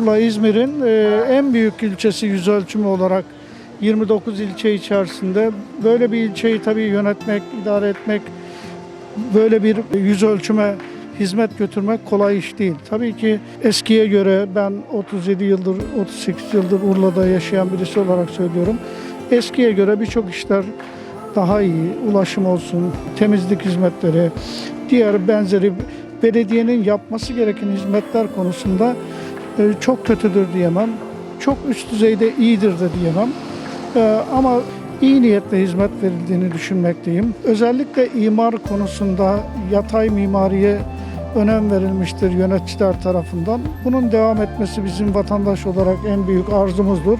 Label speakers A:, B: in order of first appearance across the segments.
A: Urla İzmir'in e, en büyük ilçesi yüz ölçümü olarak 29 ilçe içerisinde böyle bir ilçeyi tabii yönetmek, idare etmek, böyle bir yüz ölçüme hizmet götürmek kolay iş değil. Tabii ki eskiye göre ben 37 yıldır, 38 yıldır Urla'da yaşayan birisi olarak söylüyorum. Eskiye göre birçok işler daha iyi. Ulaşım olsun, temizlik hizmetleri, diğer benzeri belediyenin yapması gereken hizmetler konusunda çok kötüdür diyemem. Çok üst düzeyde iyidir de diyemem. E, Ama iyi niyetle hizmet verildiğini düşünmekteyim. Özellikle imar konusunda yatay mimariye önem verilmiştir yöneticiler tarafından. Bunun devam etmesi bizim vatandaş olarak en büyük arzumuzdur.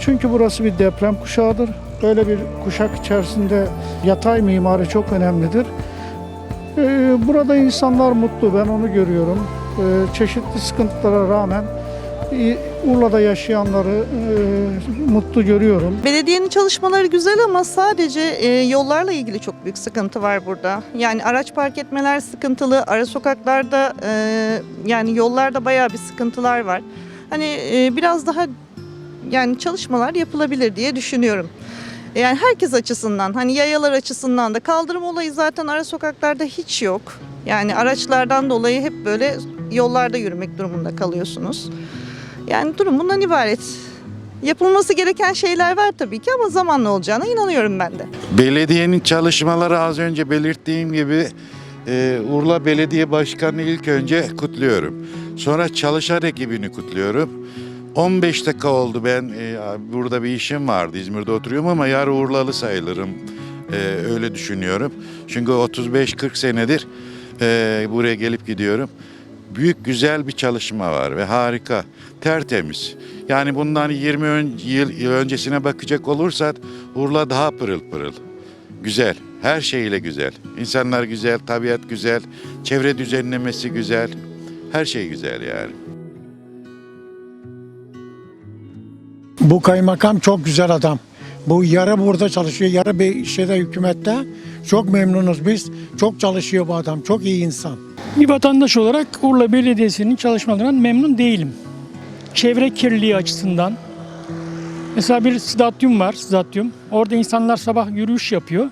A: Çünkü burası bir deprem kuşağıdır. Böyle bir kuşak içerisinde yatay mimari çok önemlidir. Ee, Burada insanlar mutlu, ben onu görüyorum. Ee, Çeşitli sıkıntılara rağmen Urla'da yaşayanları e, mutlu görüyorum.
B: Belediyenin çalışmaları güzel ama sadece e, yollarla ilgili çok büyük sıkıntı var burada. Yani araç park etmeler sıkıntılı, ara sokaklarda e, yani yollarda bayağı bir sıkıntılar var. Hani e, biraz daha yani çalışmalar yapılabilir diye düşünüyorum. Yani herkes açısından hani yayalar açısından da kaldırım olayı zaten ara sokaklarda hiç yok. Yani araçlardan dolayı hep böyle yollarda yürümek durumunda kalıyorsunuz. Yani durum bundan ibaret. Yapılması gereken şeyler var tabii ki ama zamanla olacağına inanıyorum ben de.
C: Belediyenin çalışmaları az önce belirttiğim gibi e, Urla Belediye Başkanı ilk önce kutluyorum. Sonra çalışan ekibini kutluyorum. 15 dakika oldu ben e, burada bir işim vardı İzmir'de oturuyorum ama yarı Urlalı sayılırım. E, öyle düşünüyorum. Çünkü 35-40 senedir e, buraya gelip gidiyorum. Büyük güzel bir çalışma var ve harika, tertemiz. Yani bundan 20 ön- yıl yıl öncesine bakacak olursak Urla daha pırıl pırıl. Güzel, her şeyle güzel. İnsanlar güzel, tabiat güzel, çevre düzenlemesi güzel. Her şey güzel yani.
D: Bu kaymakam çok güzel adam. Bu yarı burada çalışıyor, yarı bir şeyde hükümette. Çok memnunuz biz. Çok çalışıyor bu adam. Çok iyi insan.
E: Bir vatandaş olarak Urla Belediyesi'nin çalışmalarından memnun değilim. Çevre kirliliği açısından. Mesela bir stadyum var, stadyum. Orada insanlar sabah yürüyüş yapıyor.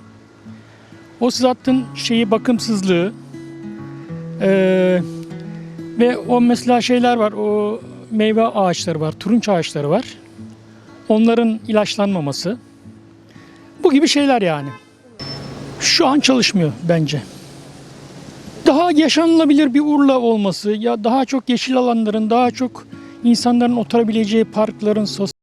E: O stadyumun şeyi bakımsızlığı eee, ve o mesela şeyler var, o meyve ağaçları var, turunç ağaçları var. Onların ilaçlanmaması. Bu gibi şeyler yani. Şu an çalışmıyor bence daha yaşanılabilir bir Urla olması, ya daha çok yeşil alanların, daha çok insanların oturabileceği parkların, sosyal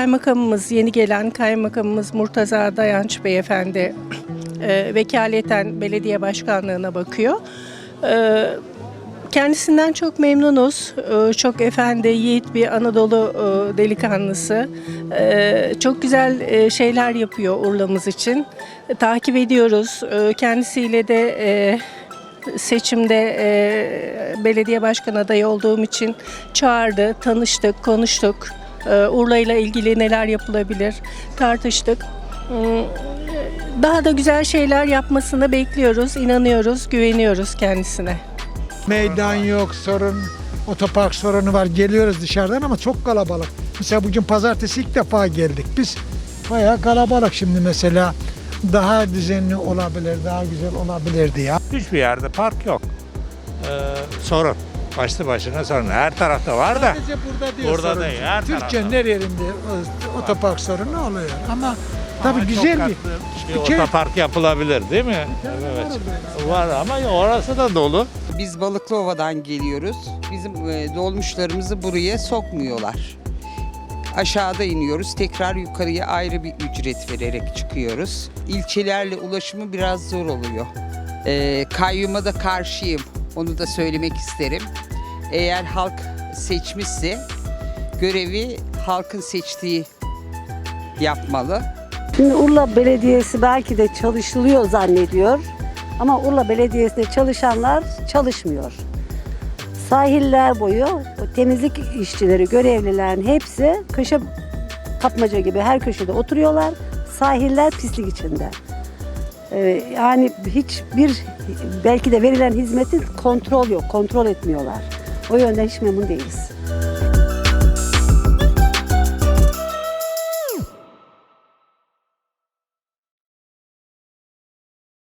F: Kaymakamımız, yeni gelen kaymakamımız Murtaza Dayanç Beyefendi e, vekaleten belediye başkanlığına bakıyor. E, kendisinden çok memnunuz. E, çok efendi, yiğit bir Anadolu e, delikanlısı. E, çok güzel e, şeyler yapıyor Urla'mız için. E, takip ediyoruz. E, kendisiyle de e, seçimde e, belediye başkan adayı olduğum için çağırdı, tanıştık, konuştuk. E, Urla ile ilgili neler yapılabilir tartıştık. Hmm, Daha da güzel şeyler yapmasını bekliyoruz, inanıyoruz, güveniyoruz kendisine.
D: Meydan yok, sorun, otopark sorunu var. Geliyoruz dışarıdan ama çok kalabalık. Mesela bugün pazartesi ilk defa geldik. Biz bayağı kalabalık şimdi mesela. Daha düzenli olabilir, daha güzel olabilirdi ya.
G: Hiçbir yerde park yok. Ee, sorun. Başlı başına sorun. Her tarafta var da.
D: Sadece burada değil
G: Burada
D: sorun.
G: değil, her
D: Türkiye'nin
G: tarafta.
D: her yerinde o- otopark sorunu oluyor. Ama tabii
G: Ama
D: güzel bir...
G: katlı bir
D: bir kere-
G: otopark yapılabilir değil mi? Evet. Var ama orası da dolu.
H: Biz Balıklıova'dan geliyoruz. Bizim e, dolmuşlarımızı buraya sokmuyorlar. Aşağıda iniyoruz. Tekrar yukarıya ayrı bir ücret vererek çıkıyoruz. İlçelerle ulaşımı biraz zor oluyor. E, kayyuma da karşıyım. Onu da söylemek isterim. Eğer halk seçmişse görevi halkın seçtiği yapmalı.
I: Şimdi Urla Belediyesi belki de çalışılıyor zannediyor. Ama Urla Belediyesi'nde çalışanlar çalışmıyor. Sahiller boyu o temizlik işçileri, görevlilerin hepsi kışa kapmaca gibi her köşede oturuyorlar. Sahiller pislik içinde. Ee, yani hiçbir belki de verilen hizmetin kontrol yok, kontrol etmiyorlar. O yönden hiç memnun değiliz.